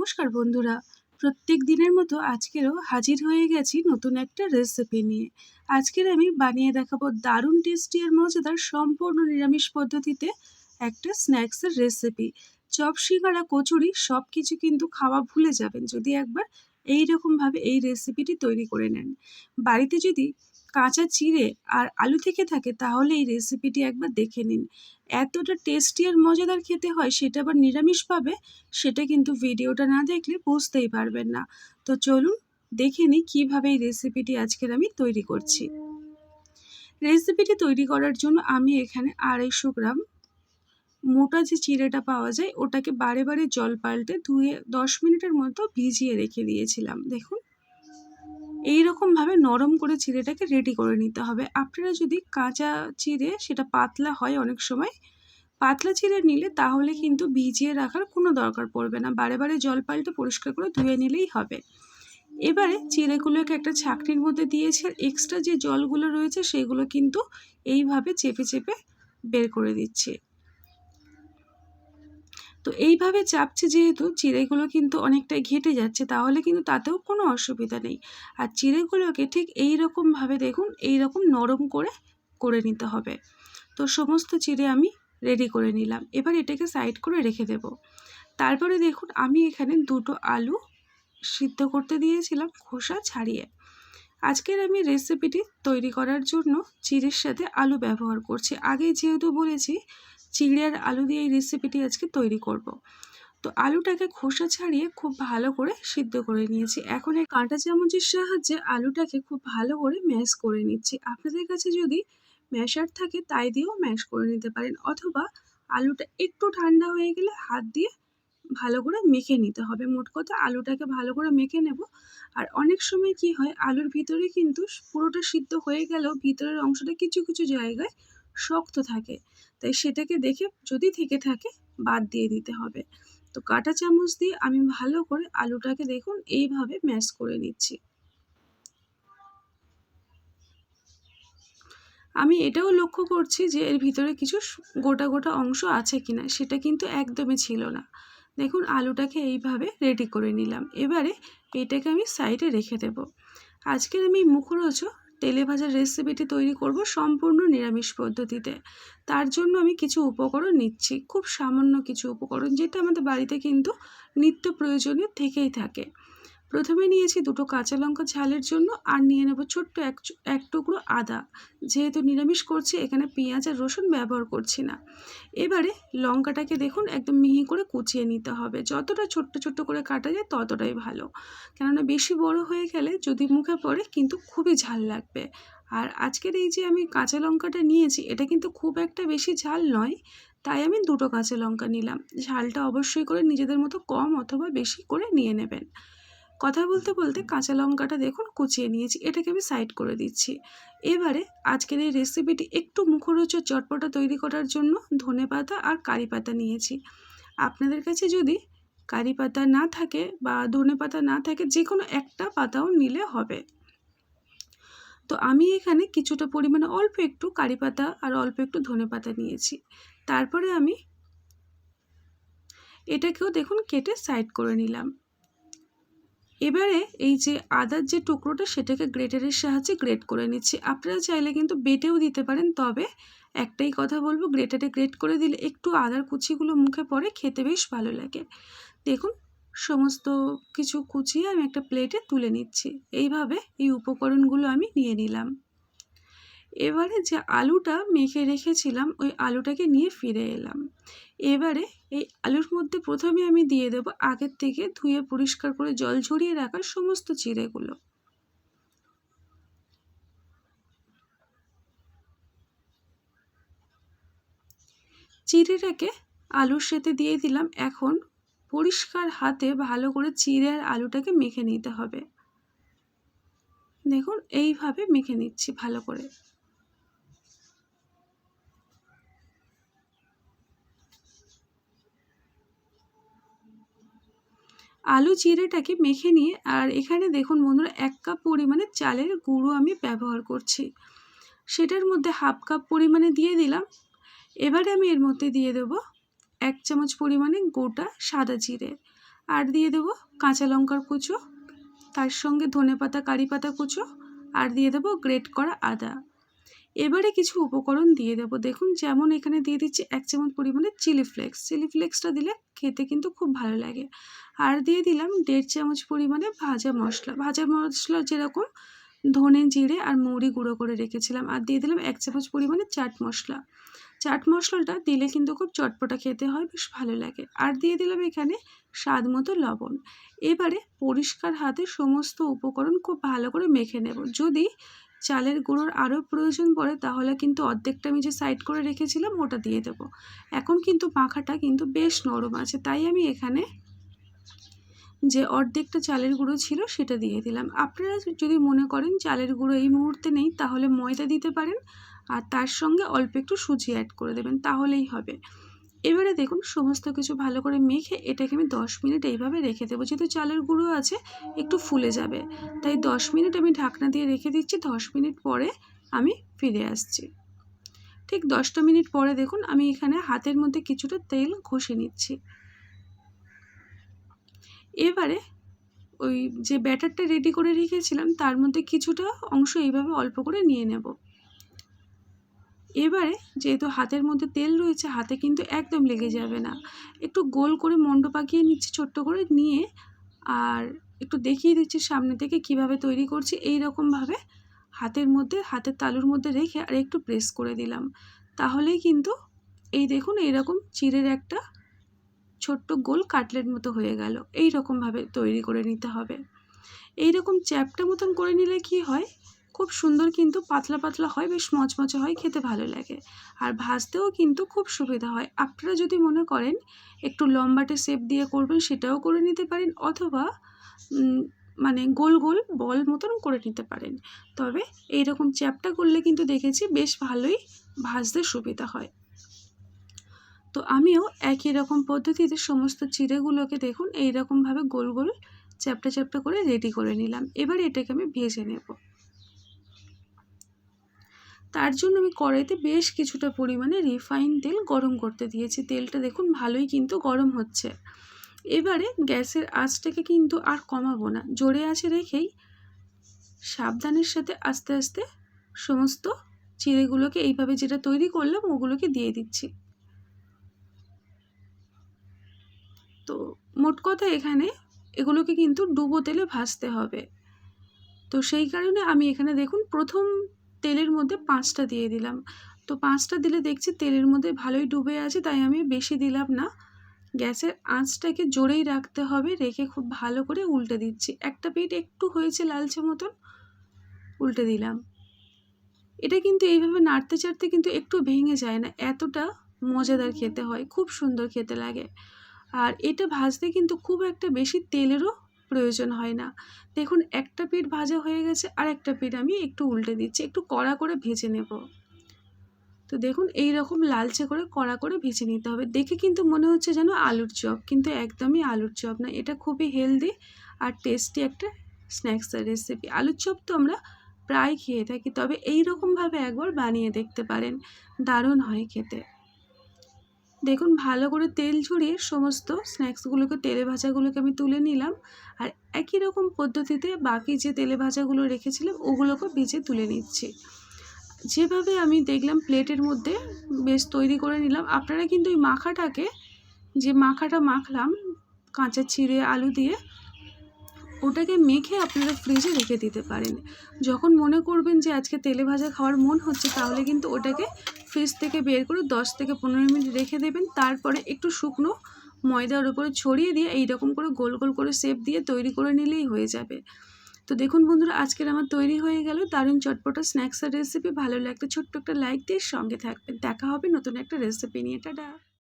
নমস্কার বন্ধুরা। প্রত্যেক দিনের মতো আজকেরও হাজির হয়ে গেছি নতুন একটা রেসিপি নিয়ে। আজকের আমি বানিয়ে দেখাবো দারুণ টেস্টি আর মজাদার সম্পূর্ণ নিরামিষ পদ্ধতিতে একটা স্ন্যাক্সের রেসিপি চপ, সিঙ্গারা, কচুরি সব কিছু কিন্তু খাওয়া ভুলে যাবেন। যদি একবার এই রকমভাবে এই রেসিপিটি তৈরি করে নেন। বাড়িতে যদি কাঁচা চিড়ে আর আলু থেকে থাকে, তাহলে এই রেসিপিটি একবার দেখে নিন। এতটা টেস্টি আর মজাদার খেতে হয়, সেটা আবার নিরামিষ পাবে, সেটা কিন্তু ভিডিওটা না দেখলে বুঝতেই পারবেন না। তো চলুন দেখে নিই কীভাবে এই রেসিপিটি আজকের আমি তৈরি করছি। রেসিপিটি তৈরি করার জন্য আমি এখানে আড়াইশো গ্রাম মোটা যে চিড়েটা পাওয়া যায়, ওটাকে বারে বারে জল পাল্টে ধুয়ে দশ মিনিটের মতো ভিজিয়ে রেখে দিয়েছিলাম। দেখুন। এই ভাবে নরম করে চিড়েটাকে রেডি করে নিতে হবে। আপনারা যদি কাঁচা চিড়ে, সেটা পাতলা হয় অনেক সময়, পাতলা চিড়ে নিলে তাহলে কিন্তু ভিজিয়ে রাখার কোনো দরকার পড়বে না। বারে বারে জল পাল্টে পরিষ্কার করে ধুয়ে নিলেই হবে। এবারে চিড়েগুলোকে একটা ছাকনির মধ্যে দিয়েছে আর এক্সট্রা যে জলগুলো রয়েছে, সেগুলো কিন্তু এইভাবে চেপে চেপে বের করে দিচ্ছি। তো এইভাবে চাপছে যেহেতু, চিড়েগুলো কিন্তু অনেকটাই ঘেটে যাচ্ছে, তাহলে কিন্তু তাতেও কোনো অসুবিধা নেই। আর চিড়েগুলোকে ঠিক এই রকমভাবে দেখুন এই রকম নরম করে করে নিতে হবে। তো সমস্ত চিড়ে আমি রেডি করে নিলাম। এবার এটাকে সাইড করে রেখে দেব। তারপরে দেখুন, আমি এখানে দুটো আলু সিদ্ধ করতে দিয়েছিলাম খোসা ছাড়িয়ে। আজকের আমি রেসিপিটি তৈরি করার জন্য চিড়ের সাথে আলু ব্যবহার করছি। আগে যেহেতু বলেছি চিড়ে আর আলু দিয়ে এই রেসিপিটি আজকে তৈরি করব। তো আলুটাকে খোসা ছাড়িয়ে খুব ভালো করে সিদ্ধ করে নিয়েছি। এখন এই কাঁটা চামচের সাহায্যে আলুটাকে খুব ভালো করে ম্যাশ করে নিচ্ছি। আপনাদের কাছে যদি ম্যাশার থাকে তাই দিয়েও ম্যাশ করে নিতে পারেন অথবা আলুটা একটু ঠান্ডা হয়ে গেলে হাত দিয়ে ভালো করে মেখে নিতে হবে। মোট কথা আলুটাকে ভালো করে মেখে নেব। আর অনেক সময় কি হয়, আলুর ভিতরে কিন্তু পুরোটা সিদ্ধ হয়ে গেলেও ভিতরের অংশটা কিছু কিছু জায়গায় শক্ত থাকে। তাই সেটাকে দেখে যদি থেকে থাকে, বাদ দিয়ে দিতে হবে। তো কাঁটা চামচ দিয়ে আমি ভালো করে আলুটাকে দেখুন, এইভাবে ম্যাশ করে নিচ্ছি। আমি এটাও লক্ষ্য করছি যে এর ভিতরে কিছু গোটা গোটা অংশ আছে কিনা, সেটা কিন্তু একদমই ছিল না। দেখুন, আলুটাকে এইভাবে রেডি করে নিলাম। এবারে এটাকে আমি সাইডে রেখে দেব। আজকের আমি মুখরোচ তেলে ভাজার রেসিপিটি তৈরি করব সম্পূর্ণ নিরামিষ পদ্ধতিতে। তার জন্য আমি কিছু উপকরণ নিচ্ছি, খুব সামান্য কিছু উপকরণ যেটা আমাদের বাড়িতে কিন্তু নিত্য প্রয়োজনীয় থেকেই থাকে। প্রথমে নিয়েছি দুটো কাঁচা লঙ্কা ঝালের জন্য আর নিয়ে নেব ছোট্ট এক এক টুকরো আদা। যেহেতু নিরামিষ করছি, এখানে পেঁয়াজ আর রসুন ব্যবহার করছি না। এবারে লঙ্কাটাকে দেখুন, একদম মিহি করে কুচিয়ে নিতে হবে। যতটা ছোট্ট ছোট্ট করে কাটা যায়, ততটাই ভালো। কেননা বেশি বড় হয়ে গেলে যদি মুখে পড়ে, কিন্তু খুবই ঝাল লাগবে। আর আজকের এই যে আমি কাঁচা লঙ্কাটা নিয়েছি, এটা কিন্তু খুব একটা বেশি ঝাল নয়, তাই আমি দুটো কাঁচা লঙ্কা নিলাম। ঝালটা অবশ্যই করে নিজেদের মতো কম অথবা বেশি করে নিয়ে নেবেন। কথা বলতে বলতে কাঁচা লঙ্কাটা দেখুন কুচিয়ে নিয়েছি, এটাকে আমি সাইড করে দিচ্ছি। এবারে আজকের এই রেসিপিটি একটু মুখরোচক চটপটা তৈরি করার জন্য ধনে পাতা আর কারি পাতা নিয়েছি। আপনাদের কাছে যদি কারি পাতা না থাকে বা ধনে পাতা না থাকে যে কোনো একটা পাতাও নিলে হবে। তো আমি এখানে কিছুটা পরিমাণে অল্প একটু কারি পাতা আর অল্প একটু ধনে পাতা নিয়েছি। তারপরে আমি এটাকেও দেখুন কেটে সাইড করে নিলাম। এবারে এই যে আদার যে টুকরোটা, সেটাকে গ্রেটারের সাহায্যে গ্রেট করে নিচ্ছি। আপনারা চাইলে কিন্তু বেটেও দিতে পারেন, তবে একটাই কথা বলব গ্রেটারে গ্রেট করে দিলে একটু আদার কুচিগুলো মুখে পড়ে, খেতে বেশ ভালো লাগে। দেখুন, সমস্ত কিছু কুচিয়ে আমি একটা প্লেটে তুলে নিচ্ছি। এইভাবে এই উপকরণগুলো আমি নিয়ে নিলাম। এবারে যে আলুটা মেখে রেখেছিলাম, ওই আলুটাকে নিয়ে ফিরে এলাম। এবারে এই আলুর মধ্যে প্রথমে আমি দিয়ে দেব আগের থেকে ধুয়ে পরিষ্কার করে জল ঝরিয়ে রাখার সমস্ত চিড়েগুলো। চিড়েটাকে আলুর সাথে দিয়ে দিলাম। এখন পরিষ্কার হাতে ভালো করে চিড়ে আর আলুটাকে মেখে নিতে হবে। দেখুন, এইভাবে মেখে নিচ্ছি ভালো করে। আলু চিড়েটাকে মেখে নিয়ে, আর এখানে দেখুন বন্ধুরা, এক কাপ পরিমাণে চালের গুঁড়ো আমি ব্যবহার করছি। সেটার মধ্যে হাফ কাপ পরিমাণে দিয়ে দিলাম। এবারে আমি এর মধ্যে দিয়ে দেবো এক চামচ পরিমাণে গোটা সাদা জিরে। আর দিয়ে দেবো কাঁচা লঙ্কার কুচো, তার সঙ্গে ধনে পাতা কারি পাতা কুচো, আর দিয়ে দেবো গ্রেট করা আদা। এবারে কিছু উপকরণ দিয়ে দেবো। দেখুন, যেমন এখানে দিয়ে দিচ্ছি এক চামচ পরিমাণে চিলি ফ্লেক্স। চিলি ফ্লেক্সটা দিলে খেতে কিন্তু খুব ভালো লাগে। আর দিয়ে দিলাম দেড় চামচ পরিমাণে ভাজা মশলা। ভাজা মশলা যেরকম ধনে জিরে আর মৌরি গুঁড়ো করে রেখেছিলাম। আর দিয়ে দিলাম এক চামচ পরিমাণে চাট মশলা। চাট মশলাটা দিলে কিন্তু খুব চটপটা খেতে হয়, বেশ ভালো লাগে। আর দিয়ে দিলাম এখানে স্বাদ মতো লবণ। এবারে পরিষ্কার হাতে সমস্ত উপকরণ খুব ভালো করে মেখে নেব। যদি চালের গুঁড়োর আরও প্রয়োজন পড়ে, তাহলে কিন্তু অর্ধেকটা আমি যে সাইড করে রেখেছিলাম ওটা দিয়ে দেবো। এখন কিন্তু পাখাটা কিন্তু বেশ নরম আছে, তাই আমি এখানে যে অর্ধেকটা চালের গুঁড়ো ছিল সেটা দিয়ে দিলাম। আপনারা যদি মনে করেন চালের গুঁড়ো এই মুহূর্তে নেই, তাহলে ময়দা দিতে পারেন আর তার সঙ্গে অল্প একটু সুজি অ্যাড করে দেবেন, তাহলেই হবে। এবারে দেখুন, সমস্ত কিছু ভালো করে মেখে এটাকে আমি দশ মিনিট এইভাবে রেখে দেবো। যেহেতু চালের গুঁড়ো আছে, একটু ফুলে যাবে। তাই দশ মিনিট আমি ঢাকনা দিয়ে রেখে দিচ্ছি। দশ মিনিট পরে আমি ফিরে আসছি। ঠিক দশটা মিনিট পরে দেখুন, আমি এখানে হাতের মধ্যে কিছুটা তেল ঘষে নিচ্ছি। এবারে ওই যে ব্যাটারটা রেডি করে রেখেছিলাম, তার মধ্যে কিছুটা অংশ এইভাবে অল্প করে নিয়ে নেব। এবারে যেহেতু হাতের মধ্যে তেল রয়েছে, হাতে কিন্তু একদম লেগে যাবে না। একটু গোল করে মণ্ড পাকিয়ে নিচ্ছি ছোট্ট করে, নিয়ে আর একটু দেখিয়ে দিচ্ছি সামনে থেকে কীভাবে তৈরি করছি। এই রকমভাবে হাতের মধ্যে, হাতের তালুর মধ্যে রেখে আর একটু প্রেস করে দিলাম। তাহলেই কিন্তু এই দেখুন, এইরকম চিড়ের একটা ছোট্ট গোল কাটলেট মতো হয়ে গেল। এই রকমভাবে তৈরি করে নিতে হবে। এই রকম চ্যাপটা মতন করে নিলে কি হয়? খুব সুন্দর কিন্তু পাতলা পাতলা হয়, বেশ মচমচে হয়, খেতে ভালো লাগে। আর ভাজতেও কিন্তু খুব সুবিধা হয়। আপনারা যদি মনে করেন একটু লম্বাটে শেপ দিয়ে করবেন, সেটাও করে নিতে পারেন অথবা মানে গোল গোল বল মতন করে নিতে পারেন। তবে এই রকম চ্যাপটা করলে কিন্তু দেখেছি বেশ ভালোই ভাজতে সুবিধা হয়। তো আমিও একই রকম পদ্ধতিতে সমস্ত চিড়েগুলোকে দেখুন এই রকমভাবে গোল গোল চ্যাপটা চ্যাপটা করে রেডি করে নিলাম। এবার এটাকে আমি ভেজে নেব। তার জন্য আমি কড়াইতে বেশ কিছুটা পরিমাণে রিফাইন তেল গরম করতে দিয়েছি। তেলটা দেখুন ভালোই কিন্তু গরম হচ্ছে। এবারে গ্যাসের আঁচটাকে কিন্তু আর কমাবো না। জোরে আঁচে রেখেই সাবধানের সাথে আস্তে আস্তে সমস্ত চিড়েগুলোকে এইভাবে যেটা তৈরি করলাম ওগুলোকে দিয়ে দিচ্ছি। তো মোট কথা এখানে এগুলোকে কিন্তু ডুবো তেলে ভাজতে হবে। তো সেই কারণে আমি এখানে দেখুন প্রথম তেলের মধ্যে পাঁচটা দিয়ে দিলাম। তো পাঁচটা দিলে দেখছি তেলের মধ্যে ভালোই ডুবে আছে, তাই আমি বেশি দিলাম না। গ্যাসের আঁচটাকে জোরেই রাখতে হবে, রেখে খুব ভালো করে উল্টে দিচ্ছি। একটা পিঠ একটু হয়েছে লালচে মতন, উল্টে দিলাম। এটা কিন্তু এইভাবে নাড়তে চাড়তে কিন্তু একটু ভেঙে যায় না, এতটা মজাদার খেতে হয়, খুব সুন্দর খেতে লাগে। আর এটা ভাজতে কিন্তু খুব একটা বেশি তেলেরও প্রয়োজন হয় না। দেখুন, একটা পিঠ ভাজা হয়ে গেছে আর একটা পিঠ আমি একটু উল্টে দিচ্ছি, একটু কড়া করে ভেজে নেব। তো দেখুন এই রকম লালচে করে কড়া করে ভেজে নিতে হবে। দেখে কিন্তু মনে হচ্ছে যেন আলুর চপ, কিন্তু একদমই আলুর চপ না। এটা খুবই হেলদি আর টেস্টি একটা স্ন্যাক্সের রেসিপি। আলুর চপ তো আমরা প্রায় খেয়ে থাকি, তবে এই রকমভাবে একবার বানিয়ে দেখতে পারেন। দারুণ হয় খেতে। দেখুন, ভালো করে তেল ঝরিয়ে সমস্ত স্ন্যাক্সগুলোকে, তেলে ভাজাগুলোকে আমি তুলে নিলাম। আর একই রকম পদ্ধতিতে বাকি যে তেলে ভাজাগুলো রেখেছিলাম ওগুলোকে ভেজে তুলে নিচ্ছি। যেভাবে আমি দেখলাম প্লেটের মধ্যে বেশ তৈরি করে নিলাম। আপনারা কিন্তু ওই মাখাটাকে, যে মাখাটা মাখলাম, কাঁচা চিড়ে আলু দিয়ে, ওটাকে মেখে আপনারা ফ্রিজে রেখে দিতে পারেন। যখন মনে করবেন যে আজকে তেলে ভাজা খাওয়ার মন হচ্ছে, তাহলে কিন্তু ওটাকে ফ্রিজ থেকে বের করে দশ থেকে পনেরো মিনিট রেখে দেবেন। তারপরে একটু শুকনো ময়দার উপরে ছড়িয়ে দিয়ে এই রকম করে গোল গোল করে সেপ দিয়ে তৈরি করে নিলেই হয়ে যাবে। তো দেখুন বন্ধুরা, আজকের আমার তৈরি হয়ে গেল। দারুণ চটপটা স্ন্যাক্সের রেসিপি ভালো লাগলে ছোট্ট একটা লাইক দিয়ে সঙ্গে থাকবেন। দেখা হবে নতুন একটা রেসিপি নিয়ে। টাটা!